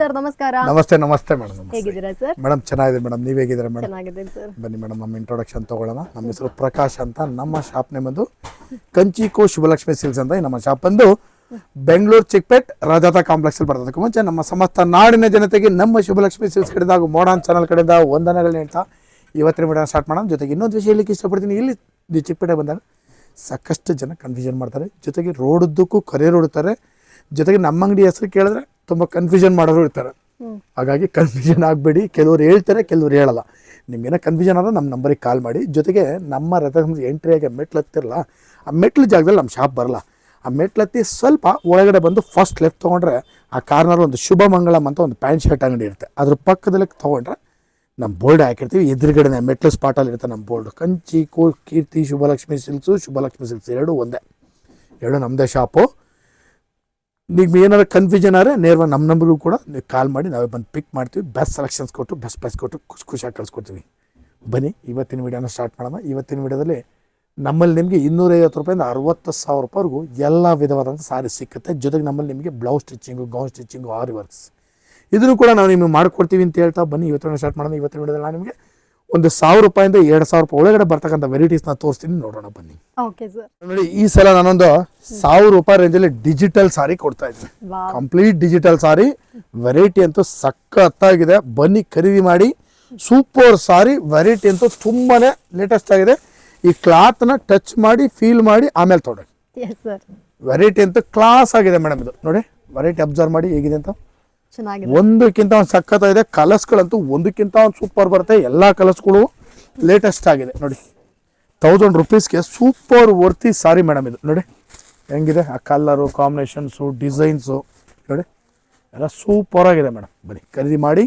Sir ನಮಸ್ಕಾರ. ನಮಸ್ತೆ ನಮಸ್ತೆ ಮೇಡಮ್ ಹೇಗಿದ್ದೀರಾ ಸರ್? ಮೇಡಮ್ ಚೆನ್ನಾಗಿದೆ ಮೇಡಮ್ ನೀವು ಹೇಗಿದ್ದೀರಾ ಮೇಡಮ್? ಚೆನ್ನಾಗಿದ್ದೀನಿ ಸರ್. ಬನ್ನಿ ಮೇಡಮ್ ನಮ್ಮ ಇಂಟ್ರೊಡಕ್ಷನ್ ತಗೊಳ್ಳೋಣ. ನಮ್ಮ ಹೆಸರು ಪ್ರಕಾಶ್ ಅಂತ. ನಮ್ಮ ಶಾಪ್ ನೇಮ್ ಬಂದು ಕಂಚಿಕೋ ಶುಭಲಕ್ಷ್ಮಿ ಸಿಲ್ಸ್ ಅಂತ ಈ ನಮ್ಮ ಶಾಪ್ ಬಂದು ಬೆಂಗಳೂರು ಚಿಕ್ಪೇಟ್ ರಾಜಾತ ಕಾಂಪ್ಲೆಕ್ಸ್ ಅಲ್ಲಿ ಬರ್ತದಕ್ಕೆ ಮುಂಚೆ ನಮ್ಮ ಸಮಸ್ತ ನಾಡಿನ ಜನತೆಗೆ ನಮ್ಮ ಶುಭಲಕ್ಷ್ಮಿ ಸಿಲ್ಸ್ ಕಡೆಯಿಂದ ಹಾಗೂ ಮೋಡಾನ್ ಚಾನಲ್ ಕಡೆಯಿಂದ ವಂದನೆಗಳು ಹೇಳ್ತಾ ಇವತ್ತಿನ ವಿಡಿಯೋ ಸ್ಟಾರ್ಟ್ ಮಾಡೋಣ. ಜೊತೆಗೆ ಇನ್ನೊಂದು ವಿಷಯ ಹೇಳಿಕ್ಕೆ ಇಷ್ಟಪಡ್ತೀನಿ. ಇಲ್ಲಿ ಚಿಕ್ಕಪೇಟೆ ಬಂದಾಗ ಸಾಕಷ್ಟು ಜನ ಕನ್ಫ್ಯೂಷನ್ ಮಾಡ್ತಾರೆ. ಜೊತೆಗೆ ರೋಡುದ್ದಕ್ಕೂ ಕರೆ ರೋಡ್ ಇರ್ತಾರೆ ಜೊತೆಗೆ ನಮ್ಮ ಅಂಗಡಿ ಹೆಸರು ಕೇಳಿದ್ರೆ ತುಂಬ ಕನ್ಫ್ಯೂಷನ್ ಮಾಡೋರು ಇರ್ತಾರೆ. ಹಾಗಾಗಿ ಕನ್ಫ್ಯೂಷನ್ ಆಗಬೇಡಿ. ಕೆಲವರು ಹೇಳ್ತಾರೆ ಕೆಲವರು ಹೇಳಲ್ಲ. ನಿಮ್ಗೇನೋ ಕನ್ಫ್ಯೂಷನ್ ಆದರೆ ನಮ್ಮ ನಂಬರಿಗೆ ಕಾಲ್ ಮಾಡಿ. ಜೊತೆಗೆ ನಮ್ಮ ರಥ ಆಗಿ ಮೆಟ್ಲು ಹತ್ತಿರಲ್ಲ ಆ ಮೆಟ್ಲು ಜಾಗದಲ್ಲಿ ನಮ್ಮ ಶಾಪ್ ಬರಲ್ಲ. ಆ ಮೆಟ್ಲು ಹತ್ತಿ ಸ್ವಲ್ಪ ಒಳಗಡೆ ಬಂದು ಫಸ್ಟ್ ಲೆಫ್ಟ್ ತೊಗೊಂಡ್ರೆ ಆ ಕಾರ್ನರ್ ಒಂದು ಶುಭ ಮಂಗಳಂ ಅಂತ ಒಂದು ಪ್ಯಾಂಟ್ ಶರ್ಟ್ ಅಂಗಡಿ ಇರುತ್ತೆ. ಅದ್ರ ಪಕ್ಕದಲ್ಲಿ ತೊಗೊಂಡ್ರೆ ನಮ್ಮ ಬೋರ್ಡ್ ಹಾಕಿರ್ತೀವಿ. ಎದುರುಗಡೆ ಮೆಟ್ಲು ಸ್ಪಾಟಲ್ಲಿ ಇರುತ್ತೆ ನಮ್ಮ ಬೋರ್ಡ್ ಕಂಚಿ ಕೋ ಕೀರ್ತಿ ಶುಭಲಕ್ಷ್ಮಿ ಸಿಲ್ಕ್ಸು ಶುಭಲಕ್ಷ್ಮಿ ಸಿಲ್ಕ್ಸ್ ಎರಡು ಒಂದೇ. ಎರಡು ನಮ್ಮದೇ ಶಾಪು ನಿಮ್ಗೆ ಏನಾದ್ರು ಕನ್ಫ್ಯೂಷನ್ ಆದರೆ ನೇರವಾಗಿ ನಮ್ಮ ನಂಬರ್ಗೂ ಕೂಡ ನೀವು ಕಾಲ್ ಮಾಡಿ, ನಾವೇ ಬಂದು ಪಿಕ್ ಮಾಡ್ತೀವಿ. ಬೆಸ್ಟ್ ಸೆಲೆಕ್ಷನ್ಸ್ ಕೊಟ್ಟು ಬೆಸ್ಟ್ ಪ್ರೈಸ್ ಕೊಟ್ಟು ಖುಷಿ ಖುಷಿಯಾಗಿ ಕಳ್ಸ್ಕೊಡ್ತೀವಿ. ಬನ್ನಿ, ಇವತ್ತಿನ ವೀಡಿಯೋನ ಸ್ಟಾರ್ಟ್ ಮಾಡೋಣ. ಇವತ್ತಿನ ವೀಡಿಯೋದಲ್ಲಿ ನಮ್ಮಲ್ಲಿ ನಿಮಗೆ ಇನ್ನೂರೈವತ್ತು ರೂಪಾಯಿಂದ ಅರವತ್ತು ಸಾವಿರ ರೂಪಾಯಿವರೆಗೂ ಎಲ್ಲ ವಿಧವಾದಂಥ ಸಾರಿ ಸಿಕ್ಕುತ್ತೆ. ಜೊತೆಗೆ ನಮ್ಮಲ್ಲಿ ನಿಮಗೆ blouse stitching gown stitching aari works ಇದನ್ನು ಕೂಡ ನಾವು ನಿಮಗೆ ಮಾಡಿಕೊಡ್ತೀವಿ ಅಂತ ಹೇಳ್ತಾ ಬನ್ನಿ. ಇವತ್ತಿನ ಸ್ಟಾರ್ಟ್ ಮಾಡೋಣ. ಇವತ್ತಿನ ವಿಡಿಯೋದಲ್ಲಿ ನಾನು ನಿಮಗೆ ಒಂದು ಸಾವಿರ ರೂಪಾಯಿಂದ ಎರಡು ಸಾವಿರ ರೂಪಾಯಿ ಒಳಗಡೆ ಬರ್ತಕ್ಕಂಥ ನಾ ತೋರಿಸ್ತೀನಿ ನೋಡೋಣ ಬನ್ನಿ. ನೋಡಿ ಈ ಸಲ ನಾನೊಂದು ಸಾವಿರ ರೂಪಾಯಿ ರೇಂಜಲ್ಲಿ ಡಿಜಿಟಲ್ ಸಾರಿ ಕೊಡ್ತಾ ಇದ್ದೀನಿ. ಕಂಪ್ಲೀಟ್ ಡಿಜಿಟಲ್ ಸಾರಿ ವೆರೈಟಿ ಅಂತೂ ಸಖತ್ತಾಗಿದೆ. ಬನ್ನಿ ಖರೀದಿ ಮಾಡಿ. ಸೂಪರ್ ಸಾರಿ ವೆರೈಟಿ ಅಂತೂ ತುಂಬಾನೇ ಲೇಟೆಸ್ಟ್ ಆಗಿದೆ. ಈ ಕ್ಲಾತ್ನ ಟಚ್ ಮಾಡಿ ಫೀಲ್ ಮಾಡಿ ಆಮೇಲೆ ತೊಗೊಳ್ಳಿ ವೆರೈಟಿ ಅಂತೂ ಕ್ಲಾಸ್ ಆಗಿದೆ ಮೇಡಮ್ ಇದು. ನೋಡಿ ವೆರೈಟಿ ಅಬ್ಸರ್ವ್ ಮಾಡಿ ಹೇಗಿದೆ ಅಂತ. ಒಂದಕ್ಕಿಂತ ಒಂದು ಇದೆ ಕಲರ್ಸ್ಗಳಂತೂ ಒಂದಕ್ಕಿಂತ ಒಂದು ಸೂಪರ್ ಬರುತ್ತೆ. ಎಲ್ಲ ಕಲರ್ಸ್ಗಳು ಲೇಟೆಸ್ಟ್ ಆಗಿದೆ. ನೋಡಿ ತೌಸಂಡ್ ರುಪೀಸ್ಗೆ ಸೂಪರ್ ವರ್ತಿ ಸಾರಿ ಮೇಡಮ್ ಇದು. ನೋಡಿ, ಹೆಂಗಿದೆ? ಆ ಕಲರು ಕಾಂಬಿನೇಷನ್ಸು ಡಿಸೈನ್ಸು ನೋಡಿ, ಎಲ್ಲ ಸೂಪರ್ ಆಗಿದೆ ಮೇಡಮ್ ಬನ್ನಿ, ಖರೀದಿ ಮಾಡಿ.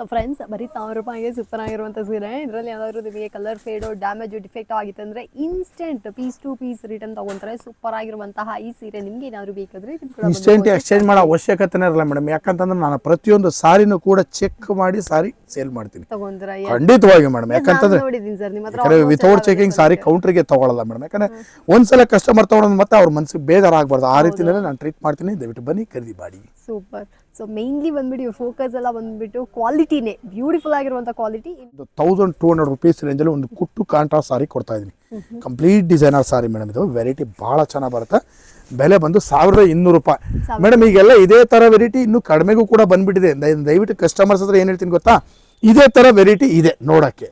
ಸೊ ಫ್ರೆಂಡ್ಸ್ ಬರೀ ಸಾವಿರ ರೂಪಾಯಿಗೆ ಸೂಪರ್ ಆಗಿರುವಂಥ ಸೀರೆ ಇದರಲ್ಲಿ ಯಾವ್ದಾದ್ರು ನಿಮಗೆ ಕಲರ್ ಫೇಡು ಡ್ಯಾಮೇಜ್ ಡಿಫೆಕ್ಟ್ ಆಗಿತ್ತು ಅಂದರೆ instant piece to piece return ತಗೊಂತಾರೆ ಸೂಪರ್ ಆಗಿರುವಂತಹ ಈ ಸೀರೆ ನಿಮ್ಗೆ ಏನಾದ್ರು ಬೇಕಾದ್ರೆ ಇನ್ಸ್ಟೆಂಟ್ ಎಕ್ಸ್ಚೇಂಜ್ ಮಾಡೋ ಅವಶ್ಯಕತೆನೇ ಇರಲ್ಲ ಮೇಡಮ್ ಯಾಕಂತಂದ್ರೆ ನಾನು ಪ್ರತಿಯೊಂದು ಸಾರಿನೂ ಕೂಡ ಚೆಕ್ ಮಾಡಿ ಸಾರಿ ಸೇಲ್ ಮಾಡ್ತೀನಿ. ತಗೊಂಡ್ರ? ಖಂಡಿತವಾಗಿ ಮೇಡಮ್ ಯಾಕಂತಂದ್ರೆ ನೋಡಿದ್ದೀನಿ ಸರ್ ನಿಮ್ಮ ಹತ್ರ ವಿತೌಟ್ ಚೆಕಿಂಗ್ ಸಾರಿ ಕೌಂಟ್ರಿಗೆ ತಗೊಳ್ಳಲ್ಲ ಮೇಡಮ್ ಯಾಕಂದ್ರೆ ಒಂದ್ಸಲ ಕಸ್ಟಮರ್ ತಗೊಳೋದು ಮತ್ತೆ ಅವ್ರ ಮನ್ಸಿಗೆ ಬೇಜಾರಾಗಬಾರ್ದು. ಆ ರೀತಿಯಲ್ಲೇ ನಾನು ಟ್ರೀಟ್ ಮಾಡ್ತೀನಿ. ದಯವಿಟ್ಟು ಬನ್ನಿ ಖರೀದಿ ಮಾಡಿ. ಸೂಪರ್ ಸೊ ಮೇನ್ಲಿ ಬಂದ್ಬಿಟ್ಟು ಫೋಕಸ್ ಎಲ್ಲ ಬಂದ್ಬಿಟ್ಟು ಕ್ವಾಲಿಟಿನೇ ಬ್ಯೂಟಿಫುಲ್ ಆಗಿರುವಂಥ quality thousand two hundred rupees ರೇಂಜಲ್ಲಿ ಒಂದು ಕುಟ್ಟು ಕಾಂಟ್ರಾ ಸಾರಿ ಕೊಡ್ತಾ ಇದ್ದೀನಿ. ಕಂಪ್ಲೀಟ್ ಡಿಸೈನರ್ ಸಾರಿ ಮೇಡಮ್ ಇದು ವೆರೈಟಿ ಭಾಳ ಚೆನ್ನಾಗಿ ಬರುತ್ತೆ. ಬೆಲೆ ಬಂದು ಸಾವಿರದ ಇನ್ನೂರು ರೂಪಾಯಿ. ಮೇಡಮ್ ಈಗೆಲ್ಲ ಇದೇ ಥರ ವೆರೈಟಿ ಇನ್ನೂ ಕಡಿಮೆಗೂ ಕೂಡ ಬಂದ್ಬಿಟ್ಟಿದೆ. ದಯ- ದಯವಿಟ್ಟು ಕಸ್ಟಮರ್ಸ್ ಹತ್ರ ಏನು ಹೇಳ್ತೀನಿ ಗೊತ್ತಾ? ಇದೇ ಥರ ವೆರೈಟಿ ಇದೆ ನೋಡೋಕ್ಕೆ.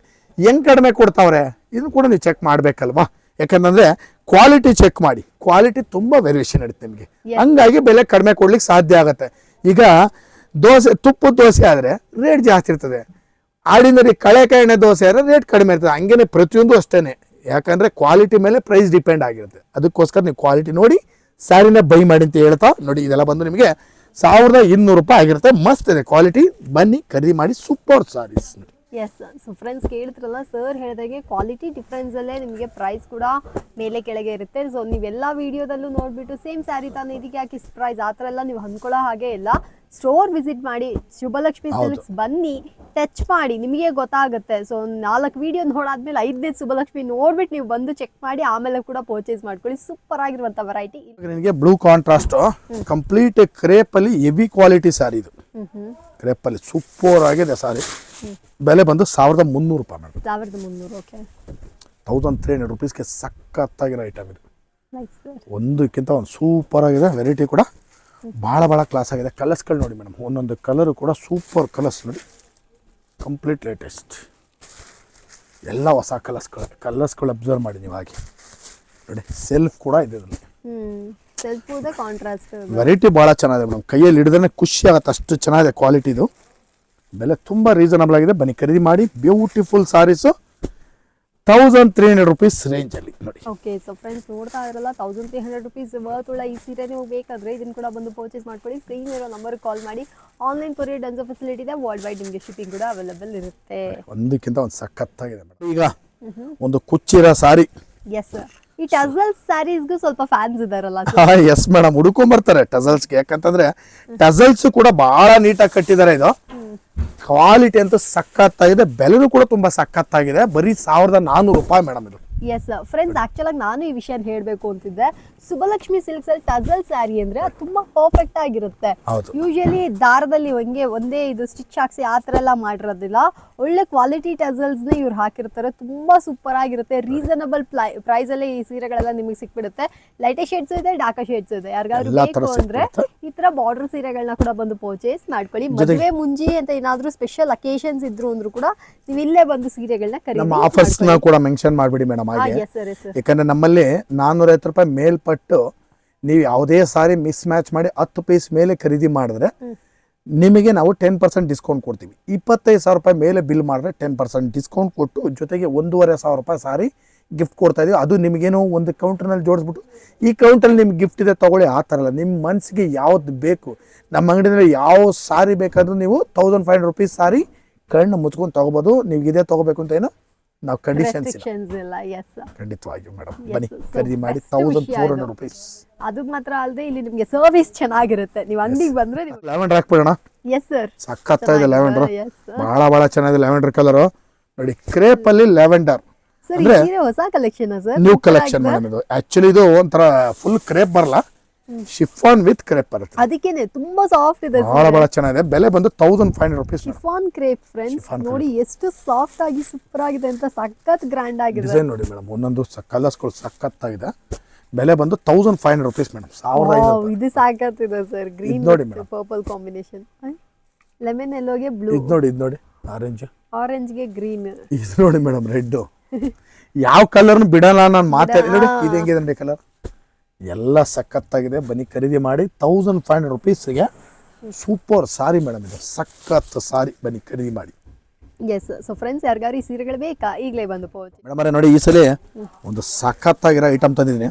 ಹೆಂಗ್ ಕಡಿಮೆ ಕೊಡ್ತಾವ್ರೆ? ಇದನ್ನು ಕೂಡ ನೀವು ಚೆಕ್ ಮಾಡಬೇಕಲ್ವಾ? ಯಾಕಂತಂದ್ರೆ ಕ್ವಾಲಿಟಿ ಚೆಕ್ ಮಾಡಿ. ಕ್ವಾಲಿಟಿ ತುಂಬ ವೇರಿಯೇಷನ್ ಇರುತ್ತೆ ನಿಮಗೆ. ಹಂಗಾಗಿ ಬೆಲೆ ಕಡಿಮೆ ಕೊಡ್ಲಿಕ್ಕೆ ಸಾಧ್ಯ ಆಗುತ್ತೆ. ಈಗ ದೋಸೆ ತುಪ್ಪದ ದೋಸೆ ಆದರೆ ರೇಟ್ ಜಾಸ್ತಿ ಇರ್ತದೆ. ಆರ್ಡಿನರಿ ಕಳೆಕಾಯಿ ಎಣ್ಣೆ ದೋಸೆ ಆದರೆ ರೇಟ್ ಕಡಿಮೆ ಇರ್ತದೆ. ಹಂಗೇನೆ ಪ್ರತಿಯೊಂದು ಅಷ್ಟೇ ಯಾಕಂದರೆ ಕ್ವಾಲಿಟಿ ಮೇಲೆ ಪ್ರೈಸ್ ಡಿಪೆಂಡ್ ಆಗಿರುತ್ತೆ. ಅದಕ್ಕೋಸ್ಕರ ನೀವು ಕ್ವಾಲಿಟಿ ನೋಡಿ ಸ್ಯಾರಿನ ಬೈ ಮಾಡಿ ಅಂತ ಹೇಳ್ತಾ ನೋಡಿ, ಇದೆಲ್ಲ ಬಂದು ನಿಮಗೆ ಸಾವಿರದ ಇನ್ನೂರು ರೂಪಾಯಿ ಆಗಿರುತ್ತೆ. ಮಸ್ತ್ ಇದೆ ಕ್ವಾಲಿಟಿ ಬನ್ನಿ, ಖರೀದಿ ಮಾಡಿ ಸೂಪರ್ ಸಾರೀಸ್ ನೋಡಿ ಎಸ್ ಸೊ ಫ್ರೆಂಡ್ಸ್ ಕೇಳಿದ್ರಲ್ಲ ಸರ್ ಹೇಳಿದಾಗೆ ಕ್ವಾಲಿಟಿ ಡಿಫ್ರೆನ್ಸಲ್ಲೇ ನಿಮಗೆ ಪ್ರೈಸ್ ಕೂಡ ಮೇಲೆ ಕೆಳಗೆ ಇರುತ್ತೆ. ಸೊ ನೀವೆಲ್ಲ ವಿಡಿಯೋದಲ್ಲೂ ನೋಡಿಬಿಟ್ಟು ಸೇಮ್ ಸ್ಯಾರಿ ತಾನೇ ಇದಕ್ಕೆ ಯಾಕೆ ಇಷ್ಟು ಪ್ರೈಸ್ ಆ ಥರ ಎಲ್ಲ ನೀವು ಅಂದ್ಕೊಳ್ಳೋ ಹಾಗೆ ಇಲ್ಲ. ಸ್ಟೋರ್ ವಿಸಿಟ್ ಮಾಡಿ ಶುಭಲಕ್ಷ್ಮಿ ಸಿಲ್ಕ್ಸ್ ಬನ್ನಿ ಟಚ್ ಮಾಡಿ ನಿಮಗೆ ಗೊತ್ತಾಗುತ್ತೆ. ಸೊ ನಾಲ್ಕು ವಿಡಿಯೋ ನೋಡಾದ್ಮೇಲೆ ಐದನೇ ಶುಭಲಕ್ಷ್ಮಿ ನೋಡ್ಬಿಟ್ಟು ನೀವು ಬಂದು ಚೆಕ್ ಮಾಡಿ ಆಮೇಲೆ ಕೂಡ ಪರ್ಚೇಸ್ ಮಾಡ್ಕೊಳ್ಳಿ. ಸೂಪರ್ ಆಗಿರುವಂಥ ವೆರೈಟಿ ನಿಮಗೆ ಬ್ಲೂ ಕಾಂಟ್ರಾಸ್ಟ್ ಕಂಪ್ಲೀಟ್ ಕ್ರೇಪಲ್ಲಿ ಹೆವಿ ಕ್ವಾಲಿಟಿ ಸಾರಿ ಇದು. ಕ್ರೇಪ್ ಅಲ್ಲಿ ಕ್ರೇಪಲ್ಲಿ ಸೂಪರ್ ಆಗಿದೆ ಸಾರಿ ಬೆಲೆ ಬಂದು ಸಾವಿರದ ಮುನ್ನೂರು ರೂಪಾಯಿ ಮೇಡಮ್. ಸಾವಿರದ ಮುನ್ನೂರು ಓಕೆ. ತೌಸಂಡ್ ತ್ರೀ ಹಂಡ್ರೆಡ್ ರುಪೀಸ್ಗೆ ಸಖತ್ತಾಗಿರೋ ಐಟಮ್ ಇದು. ಒಂದಕ್ಕಿಂತ ಒಂದು ಸೂಪರ್ ಆಗಿದೆ ವೆರೈಟಿ ಕೂಡ ಭಾಳ ಭಾಳ ಕ್ಲಾಸ್ ಆಗಿದೆ. ಕಲರ್ಸ್ಗಳು ನೋಡಿ ಮೇಡಮ್ ಒಂದೊಂದು ಕಲರು ಕೂಡ ಸೂಪರ್ ಕಲರ್ಸ್ ನೋಡಿ. ಕಂಪ್ಲೀಟ್ ಲೇಟೆಸ್ಟ್ ಎಲ್ಲ ಹೊಸ ಕಲರ್ಸ್ಗಳು ಕಲರ್ಸ್ಗಳು ಅಬ್ಸರ್ವ್ ಮಾಡಿ ನೀವು ಹಾಗೆ. ನೋಡಿ ಸೆಲ್ಫ್ ಕೂಡ ಇದೆ ಇದರಲ್ಲಿ. ವೆರೈಟಿ ಭಾಳ ಚೆನ್ನಾಗಿದೆ ಮೇಡಮ್. ಕೈಯಲ್ಲಿ ಹಿಡಿದ್ರೆ ಖುಷಿ ಆಗುತ್ತೆ ಅಷ್ಟು ಚೆನ್ನಾಗಿದೆ ಕ್ವಾಲಿಟಿ ಇದು. ಬೆಲೆ ತುಂಬ ರೀಸನಬಲ್ ಆಗಿದೆ. ಬನ್ನಿ ಖರೀದಿ ಮಾಡಿ. Beautiful saris thousand three hundred rupees ರೇಂಜಲ್ಲಿ ನೋಡಿ. ಓಕೆ ಸೊ ಫ್ರೆಂಡ್ಸ್ ನೋಡ್ತಾ ಇರಲ್ಲ thousand three hundred rupees worth ಉಳ್ಳ ಈ ಸೀರೆ ನೀವು ಬೇಕಾದ್ರೆ ಇದನ್ನು ಕೂಡ ಬಂದು ಪರ್ಚೇಸ್ ಮಾಡ್ಕೊಳ್ಳಿ. ಸ್ಕ್ರೀನ್ ಇರೋ ನಂಬರ್ ಕಾಲ್ ಮಾಡಿ. ಆನ್ಲೈನ್ ಕೊರಿಯರ್ ಡನ್ಸ್ ಫೆಸಿಲಿಟಿ ಇದೆ. ವರ್ಲ್ಡ್ ವೈಡ್ ನಿಮಗೆ ಶಿಪ್ಪಿಂಗ್ ಕೂಡ ಅವೈಲೇಬಲ್ ಇರುತ್ತೆ. ಒಂದಕ್ಕಿಂತ ಒಂದು ಸಖತ್ತಾಗಿದೆ ಮೇಡಮ್ ಈಗ ಒಂದು ಕುಚ್ಚಿರೋ ಸಾರಿ ಎಸ್ ಈ ಟಜಲ್ಸ್ ಸ್ಯಾರೀಸ್ಗೂ ಸ್ವಲ್ಪ ಫ್ಯಾನ್ಸ್ ಇದಾರಲ್ಲ ಎಸ್ ಮೇಡಮ್ ಹುಡ್ಕೊಂಬರ್ತಾರೆ ಟಜಲ್ಸ್ಗೆ ಯಾಕಂತಂದ್ರೆ ಟಜಲ್ಸ್ ಕೂಡ ಬಹಳ ನೀಟಾಗಿ ಕಟ್ಟಿದ್ದಾರೆ ಇದು. ಕ್ವಾಲಿಟಿ ಅಂತೂ ಸಖತ್ತಾಗಿದೆ. ಬೆಲೆನೂ ಕೂಡ ತುಂಬ ಸಖತ್ತಾಗಿದೆ. ಬರೀ ಸಾವಿರದ ನಾನ್ನೂರು ರೂಪಾಯಿ ಮೇಡಮ್ ಇದು. ಎಸ್ ಫ್ರೆಂಡ್ಸ್ ಆಕ್ಚುಲ್ ಆಗಿ ನಾನು ಈ ವಿಷಯ ಹೇಳಬೇಕು ಅಂತಿದ್ದೆ. ಸುಬಲಕ್ಷ್ಮಿ ಸಿಲ್ಕ್ಸ್ ಅಲ್ಲಿ ಟಜಲ್ ಸ್ಯಾರಿ ಅಂದ್ರೆ ಅದು ತುಂಬಾ ಪರ್ಫೆಕ್ಟ್ ಆಗಿರುತ್ತೆ. ಯೂಶಲಿ ದಾರದಲ್ಲಿ ಹಂಗೆ ಒಂದೇ ಇದು ಸ್ಟಿಚ್ ಹಾಕ್ಸಿ ಆ ಥರ ಎಲ್ಲ ಮಾಡಿರೋದಿಲ್ಲ. ಒಳ್ಳೆ ಕ್ವಾಲಿಟಿ ಟಜಲ್ಸ್ನ ಇವ್ರು ಹಾಕಿರ್ತಾರೆ. ತುಂಬಾ ಸೂಪರ್ ಆಗಿರುತ್ತೆ. ರೀಸನಬಲ್ ಪ್ರೈಸ್ ಅಲ್ಲಿ ಈ ಸೀರೆಗಳೆಲ್ಲ ನಿಮಗೆ ಸಿಕ್ಬಿಡುತ್ತೆ. ಲೈಟ್ ಶೇಡ್ಸ್ ಇದೆ ಡಾಕ ಶೇಡ್ಸ್ ಇದೆ. ಯಾರಿಗಾದ್ರೂ ಬೇಕು ಅಂದ್ರೆ ಈ ತರ ಬಾರ್ಡರ್ ಸೀರೆಗಳನ್ನ ಕೂಡ ಬಂದು ಪರ್ಚೇಸ್ ಮಾಡ್ಕೊಳ್ಳಿ. ಮದುವೆ ಮುಂಜಿ ಅಂತ ಏನಾದ್ರೂ ಸ್ಪೆಷಲ್ ಅಕೇಶನ್ಸ್ ಇದ್ರು ಅಂದ್ರೂ ಕೂಡ ನೀವು ಇಲ್ಲೇ ಬಂದು ಸೀರೆಗಳನ್ನ ಖರೀದಿ ನಮ್ಮ ಆಫರ್ಸ್ನ ಕೂಡ ಮೆನ್ಷನ್ ಮಾಡಿಬಿಡಿ ಮೇಡಮ್ ಹಾಗೆ ಎಸ್ ಸರ್ ಸರ್ ಯಾಕಂದ್ರೆ ನಮ್ಮಲ್ಲಿ ನಾನ್ನೂರೈವತ್ತು ರೂಪಾಯಿ ಮೇಲ್ಪಟ್ಟು ನೀವು ಯಾವುದೇ ಸಾರಿ ಮಿಸ್ ಮ್ಯಾಚ್ ಮಾಡಿ ಹತ್ತು ಪೀಸ್ ಮೇಲೆ ಖರೀದಿ ಮಾಡಿದ್ರೆ ನಿಮಗೆ ನಾವು ಟೆನ್ ಪರ್ಸೆಂಟ್ ಡಿಸ್ಕೌಂಟ್ ಕೊಡ್ತೀವಿ. ಇಪ್ಪತ್ತೈದು ಸಾವಿರ ರೂಪಾಯಿ ಮೇಲೆ ಬಿಲ್ ಮಾಡಿದ್ರೆ ಟೆನ್ ಪರ್ಸೆಂಟ್ ಡಿಸ್ಕೌಂಟ್ ಕೊಟ್ಟು ಜೊತೆಗೆ ಒಂದೂವರೆ ಸಾವಿರ ರೂಪಾಯಿ ಸಾರಿ ಗಿಫ್ಟ್ ಕೊಡ್ತಾ ಇದೀವಿ. ಅದು ನಿಮಗೇನೋ ಒಂದು ಕೌಂಟರ್ನಲ್ಲಿ ಜೋಡಿಸ್ಬಿಟ್ಟು ಈ ಕೌಂಟ್ರಲ್ಲಿ ನಿಮ್ಗೆ ಗಿಫ್ಟ್ ಇದೆ ತೊಗೊಳ್ಳಿ ಆ ಥರ ಅಲ್ಲ. ನಿಮ್ಮ ಮನಸ್ಸಿಗೆ ಯಾವ್ದು ಬೇಕು ನಮ್ಮ ಅಂಗಡಿಯಲ್ಲಿ ಯಾವ ಸಾರಿ ಬೇಕಾದರೂ ನೀವು thousand five hundred rupees sari ಕಣ್ಣು ಮುಚ್ಕೊಂಡು ತೊಗೋಬೋದು. ನೀವು ಇದೇ ತೊಗೋಬೇಕು ಅಂತ ಏನೋ ನಾವು ಕಂಡೀಷನ್ಸ್ ಇಲ್ಲ. ಎಸ್ ಖಂಡಿತವಾಗಿಯೂ ಮೇಡಮ್ ಬನ್ನಿ ಖರೀದಿ ಮಾಡಿ ತೌಸಂಡ್ ಫೋರ್ ಹಂಡ್ರೆಡ್ ರುಪೀಸ್ ಅದು. ಮಾತ್ರ ಅಲ್ಲದೆ ಇಲ್ಲಿ ನಿಮಗೆ ಸರ್ವಿಸ್ ಚೆನ್ನಾಗಿರುತ್ತೆ. ನೀವು ಅಂಗಡಿಗೆ ಬಂದ್ರೆ ಲ್ಯಾವೆಂಡರ್ ಹಾಕ್ಬಿಡೋಣ. ಎಸ್ ಸರ್ ಸಖತ್ತಾಗಿದೆ ಲ್ಯಾವೆಂಡರ್. yes, sir. ಬಹಳ ಬಹಳ ಚೆನ್ನಾಗಿದೆ ಲ್ಯಾವೆಂಡರ್ ಕಲರ್. ನೋಡಿ ಕ್ರೇಪ್ ಅಲ್ಲಿ ಲ್ಯಾವೆಂಡರ್ ಸೀರೆ ಹೊಸ collection sir new collection madam ಇದು. ಆಕ್ಚುಲಿ ಇದು ಒಂಥರ ಫುಲ್ ಕ್ರೇಪ್ ಬರಲ್ಲ. ಶಿಫಾನ್ ವಿತ್ ಕ್ರೇಪ್ ಬರುತ್ತೆ. ಅದಕ್ಕೇನೆ ತುಂಬಾ ಸಾಫ್ಟ್ ಇದೆ ಬಹಳ ಬಹಳ ಚೆನ್ನಾಗಿದೆ. ಬೆಲೆ ಬಂದು thousand five hundred rupees chiffon crepe friends ನೋಡಿ ಎಷ್ಟು ಸಾಫ್ಟ್ ಆಗಿ ಸೂಪರ್ ಆಗಿದೆ ಅಂತ ಸಖತ್ ಗ್ರ್ಯಾಂಡ್ ಆಗಿದೆ. ಡಿಸೈನ್ ನೋಡಿ ಮೇಡಮ್ ಒಂದೊಂದು ಕಲರ್ಸ್ಗಳು ಆಗಿದೆ ಬೆಲೆ ಬಂದು thousand five hundred rupees madam ಸಾವಿರದ ಇದೆ ಇದು ಸರ್ ಗ್ರೀನ್ ನೋಡಿ. ಪರ್ಪಲ್ ಕಾಂಬಿನೇಷನ್ ಲೆಮನ್ ಎಲ್ಲೋಗೆ ಬ್ಲೂ ಇದು ನೋಡಿ ಇದು ನೋಡಿ ಆರೆಂಜ್ ಆರೆಂಜ್ಗೆ ಗ್ರೀನ್ ಇದು ನೋಡಿ ಮೇಡಮ್ ರೆಡ್ ಯಾವ ಕಲರ್ನು ಬಿಡಲ್ಲ ನಾನು ಮಾತಾಡಿ. ನೋಡಿ ಇದು ಹೆಂಗಿದೆ ನೋಡಿ ಕಲರ್ ಎಲ್ಲ ಸಖತ್ತಾಗಿದೆ. ಬನ್ನಿ ಖರೀದಿ ಮಾಡಿ. ತೌಸಂಡ್ ಫೈವ್ ಹಂಡ್ರೆಡ್ ರುಪೀಸ್ಗೆ ಸೂಪರ್ ಸಾರಿ ಮೇಡಮ್ ಇದು. ಸಖತ್ ಸಾರಿ. ಬನ್ನಿ ಖರೀದಿ ಮಾಡಿ. ಎಸ್ ಸೊ ಫ್ರೆಂಡ್ಸ್ ಯಾರಿಗಾರು ಈ ಸೀರೆಗಳು ಬೇಕಾ? ಈಗಲೇ ಬಂದು ಪೋಚ್ ಮೇಡಮ್ ಅವರೇ ನೋಡಿ ಈ ಸಲ ಒಂದು ಸಖತ್ತಾಗಿರೋ ಐಟಮ್ ತಂದಿದ್ದೀನಿ.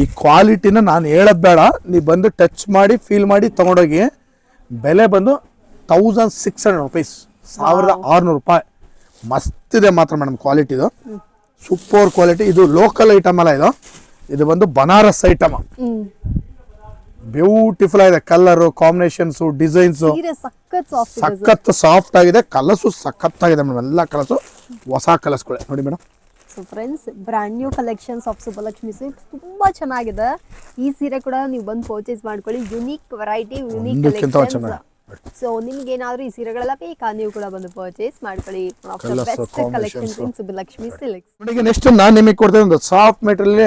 ಈ ಕ್ವಾಲಿಟಿನ ನಾನು ಹೇಳೋದು ಬೇಡ. ನೀವು ಬಂದು ಟಚ್ ಮಾಡಿ ಫೀಲ್ ಮಾಡಿ ತೊಗೊಂಡೋಗಿ ಬೆಲೆ ಬಂದು ತೌಸಂಡ್ ಸಿಕ್ಸ್ ಹಂಡ್ರೆಡ್ ರುಪೀಸ್ ಸಾವಿರದ ಆರುನೂರು ರೂಪಾಯಿ. ಮಸ್ತಿದೆ ಮಾತ್ರ ಮೇಡಮ್ ಕ್ವಾಲಿಟಿದು ಸೂಪರ್ ಕ್ವಾಲಿಟಿ ಇದು ಲೋಕಲ್ ಐಟಮ್ ಅಲ್ಲ ಇದು. ಇದು ಬಂದು ಬನಾರಸ್ ಐಟಮ್. ಬ್ಯೂಟಿಫುಲ್ ಆಗಿದೆ. ಕಲರು ಕಾಂಬಿನೇಷನ್ಸು ಡಿಸೈನ್ಸು ಸಖತ್ ಸಾಫ್ಟ್ ಇದೆ. ಸಖತ್ ಸಾಫ್ಟ್ ಆಗಿದೆ. ಮೇಡಮ್ ಎಲ್ಲ ಕಲರ್ಸು ಹೊಸ ಕಲರ್ಸ್ಗಳೇ ನೋಡಿ madam so friends brand new collections of Subbalakshmi silks ತುಂಬಾ ಚೆನ್ನಾಗಿದೆ. ಈ ಸೀರೆ ಕೂಡ ನೀವು ಬಂದು ಪರ್ಚೇಸ್ ಮಾಡ್ಕೊಳ್ಳಿ. Unique variety unique. ಸೊ ನಿಮ್ಗೆ ಏನಾದ್ರೂ ಈ ಸೀರೆಗಳೆಲ್ಲ ಬೇಕಾ? ನೀವು ಕೂಡ ಬಂದು ಪರ್ಚೇಸ್ ಮಾಡ್ಕೊಳ್ಳಿ. Best combinations. Collections in Subbalakshmi Silks next ನಾನು ನಿಮಗೆ ಕೊಡ್ತೇನೆ ಒಂದು ಸಾಫ್ಟ್ ಮೆಟೀರಿಯಲ್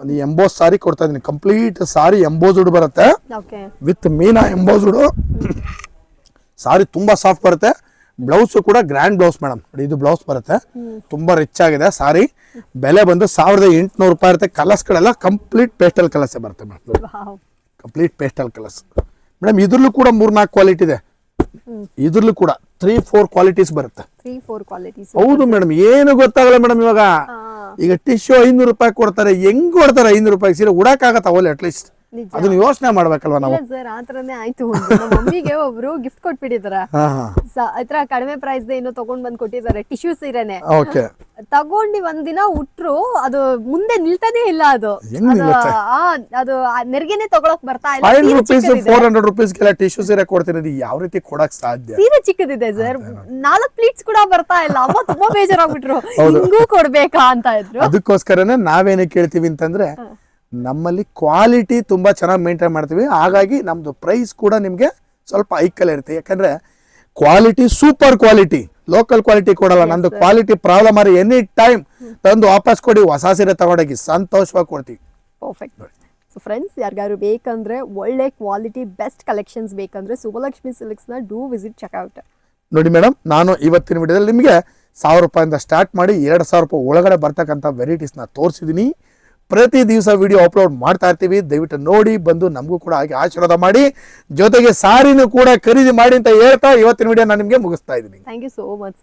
ಒಂದು ಎಂಬೋಸ್ ಸಾರಿ ಕೊಡ್ತಾ ಇದ್ದೀನಿ. ಕಂಪ್ಲೀಟ್ ಸಾರಿ ಎಂಬೋಸ್ಡ್ ಬರುತ್ತೆ. ವಿತ್ ಮೀನಾ ಎಂಬೋಸ್ಡ್ ಸಾರಿ ತುಂಬಾ ಸಾಫ್ಟ್ ಬರುತ್ತೆ. ಬ್ಲೌಸ್ ಕೂಡ ಗ್ರ್ಯಾಂಡ್ ಬ್ಲೌಸ್ ಮೇಡಮ್ ಇದು ಬ್ಲೌಸ್ ಬರುತ್ತೆ. ತುಂಬಾ ರಿಚ್ ಆಗಿದೆ ಸಾರಿ. ಬೆಲೆ ಬಂದು ಸಾವಿರದ ಎಂಟುನೂರು ರೂಪಾಯಿ ಇರುತ್ತೆ. ಕಲರ್ಸ್ಗಳೆಲ್ಲ ಕಂಪ್ಲೀಟ್ ಪೇಸ್ಟಲ್ ಕಲರ್ಸೇ ಬರುತ್ತೆ madam complete pastel colours madam ಇದ್ರಲ್ಲೂ ಕೂಡ ಮೂರ್ನಾಲ್ಕು ಕ್ವಾಲಿಟಿ ಇದೆ. ಇದ್ರಲ್ಲೂ ಕೂಡ ತ್ರೀ ಫೋರ್ ಕ್ವಾಲಿಟೀಸ್ ಬರುತ್ತೆ. ಹೌದು ಮೇಡಮ್ ಏನು ಗೊತ್ತಾಗಲ್ಲ ಮೇಡಮ್ ಇವಾಗ. ಈಗ ಟಿಶ್ಯೂ ಐನೂರು ರೂಪಾಯಿ ಕೊಡ್ತಾರೆ ಹೆಂಗ್ ಕೊಡ್ತಾರೆ ಐನೂರು ರೂಪಾಯಿ ಸೀರೆ ಉಡಕ್ಕಾಗತ್ತ ಅವಲ್ಲಿ ಅಟ್ಲೀಸ್ಟ್. ಅದನ್ನ ಯೋಚನೆ ಮಾಡ್ಬೇಕಲ್ವಾ ನಾವು? ಸರ್ ಆ ಥರನೇ ಆಯ್ತು ಮಮ್ಮಿಗೆ ಒಬ್ರು ಗಿಫ್ಟ್ ಕೊಟ್ಬಿಟ್ಟಿದಾರ. ಹತ್ರ ಕಡಿಮೆ ಪ್ರೈಸ್ ಏನೋ ತಗೊಂಡ್ ಬಂದ್ ಕೊಟ್ಟಿದ್ದಾರೆ ಟಿಶ್ಯೂ ಸೀರೆನೆ. ಓಕೆ. ತಗೊಂಡಿ ಒಂದಿನ ಉಟ್ರು ಅದು ಮುಂದೆ ನಿಲ್ತಾನೆ ಇಲ್ಲ ಅದು. ಅದು ಆ, ಅದು ಆ ನೆರಿಗೆನೆ ತಗೊಳಕ್ ಬರ್ತಾ ಇಲ್ಲ. Five rupees. ಫೋರ್ ಹಂಡ್ರೆಡ್ ರುಪೀಸ್ಗೆಲ್ಲ ಟಿಶ್ಯೂ ಸೀರೆ ಕೊಡ್ತೀನಿ ಇದು ಯಾವ ರೀತಿ ಕೊಡಕ್ ಸಾಧ್ಯ? ಸೀರೆ ಚಿಕ್ಕದಿದೆ ಸರ್. ನಾಲ್ಕು ಪ್ಲೀಟ್ಸ್ ಕೂಡ ಬರ್ತಾ ಇಲ್ಲ. ಅಮ್ಮ ತುಂಬಾ ಬೇಜಾರಾಗ್ಬಿಟ್ರು. ಹಿಂಗೂ ಕೊಡ್ಬೇಕಾ ಅಂತ ಇದ್ರು. ಅದಕ್ಕೋಸ್ಕರನೇ ನಾವೇನೇ ಕೇಳ್ತೀವಿ ಅಂತಂದ್ರೆ ನಮ್ಮಲ್ಲಿ ಕ್ವಾಲಿಟಿ ತುಂಬ ಚೆನ್ನಾಗಿ ಮೇಂಟೈನ್ ಮಾಡ್ತೀವಿ. ಹಾಗಾಗಿ ನಮ್ಮದು ಪ್ರೈಸ್ ಕೂಡ ನಿಮಗೆ ಸ್ವಲ್ಪ ಐಕಲ್ ಇರುತ್ತೆ. ಯಾಕಂದರೆ quality super quality local quality ಕೊಡಲ್ಲ. ನಂದು ಕ್ವಾಲಿಟಿ ಪ್ರಾಬ್ಲಮ್ ಆದರೆ ಎನಿ ಟೈಮ್ ತಂದು ವಾಪಸ್ ಕೊಡಿ. ಹೊಸ ಸೀರೆ ತಗೊಂಡೋಗಿ ಸಂತೋಷವಾಗಿ ಕೊಡ್ತೀವಿ. ಪರ್ಫೆಕ್ಟ್ ಸೊ ಫ್ರೆಂಡ್ಸ್ ಯಾರಿಗಾದ್ರು ಬೇಕಂದ್ರೆ ಒಳ್ಳೆ ಕ್ವಾಲಿಟಿ ಬೆಸ್ಟ್ ಕಲೆಕ್ಷನ್ಸ್ ಬೇಕಂದ್ರೆ ಸುಬಲಕ್ಷ್ಮಿ ಸಿಲ್ಕ್ಸ್ನ ಡೂ ವಿಸಿಟ್ ಚೆಕ್ಔಟ್ ನೋಡಿ ಮೇಡಮ್ ನಾನು ಇವತ್ತಿನ ವಿಡಿಯೋದಲ್ಲಿ ನಿಮಗೆ ಸಾವಿರ ರೂಪಾಯಿಂದ ಸ್ಟಾರ್ಟ್ ಮಾಡಿ ಎರಡು ಸಾವಿರ ರೂಪಾಯಿ ಒಳಗಡೆ ಬರ್ತಕ್ಕಂಥ ವೆರೈಟೀಸ್ನ ತೋರಿಸಿದ್ದೀನಿ ಪ್ರತಿ ದಿವಸ ವಿಡಿಯೋ ಅಪ್ಲೋಡ್ ಮಾಡ್ತಾ ಇರ್ತೀವಿ. ದಯವಿಟ್ಟು ನೋಡಿ, ಬಂದು ನಮಗೂ ಕೂಡ ಹಾಗೆ ಆಶೀರ್ವಾದ ಮಾಡಿ, ಜೊತೆಗೆ ಸಾರಿನೂ ಕೂಡ ಖರೀದಿ ಮಾಡಿ ಅಂತ ಹೇಳ್ತಾ ಇವತ್ತಿನ ವಿಡಿಯೋ ನಾನು ನಿಮಗೆ ಮುಗಿಸ್ತಾ ಇದ್ದೀನಿ. Thank you so much